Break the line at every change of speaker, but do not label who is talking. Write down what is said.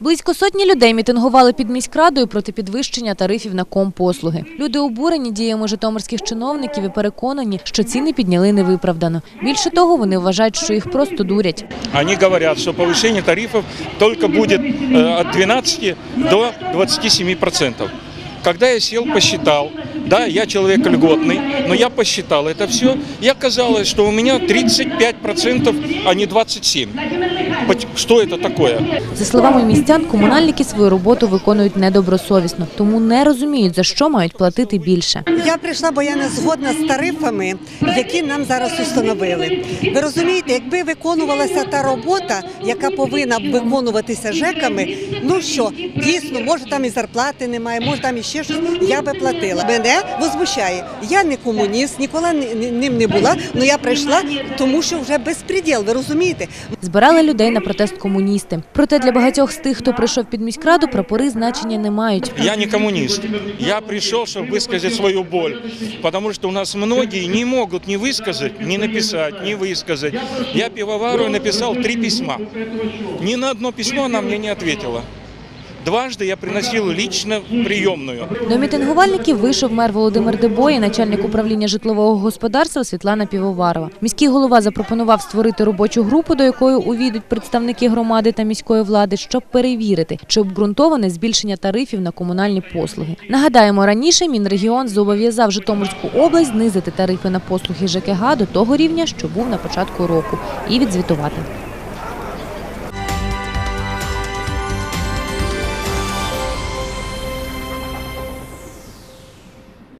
Близько сотні людей мітингували під міськрадою проти підвищення тарифів на компослуги. Люди обурені діями житомирських чиновників і переконані, що ціни підняли невиправдано. Більше того, вони вважають, що їх просто дурять.
Они говорят, что повышение тарифов только будет э, от 12 до 27 процентов. Когда я сел, посчитал, да, я человек льготный, но я посчитал это все, и оказалось, что у меня 35 процентов, а не 27. Что это такое?
За словами містян, комунальники свою роботу виконують недобросовісно, тому не розуміють, за що мають платити більше.
Я прийшла, бо я не згодна з тарифами, які нам зараз установили. Ви розумієте, якби виконувалася та робота, яка повинна виконуватися ЖЕКами, ну що, дійсно, може там і зарплати немає, може там і ще щось, я би платила. Мене возмущає. Я не комуніст, ніколи ні- ні- ним не була, але я прийшла, тому що вже безпреділ, ви розумієте?
Збирали людей на протест комуністи. Проте для багатьох з тих, хто прийшов під міськраду, прапори значення не мають.
Я не коммунист. Я пришел, чтобы высказать свою боль. Потому что у нас многие не могут ни высказать, ни написать, ни высказать. Я пивовару написал три письма. Ни на одно письмо она мне не ответила. Дважды я приносил лично в приемную.
До мітингувальників вийшов мер Володимир Дебой і начальник управління житлового господарства Світлана Півоварова. Міський голова запропонував створити робочу групу, до якої увійдуть представники громади та міської влади, щоб перевірити, чи обґрунтоване збільшення тарифів на комунальні послуги. Нагадаємо, раніше Мінрегіон зобов'язав Житомирську область знизити тарифи на послуги ЖКГ до того рівня, що був на початку року, і відзвітувати.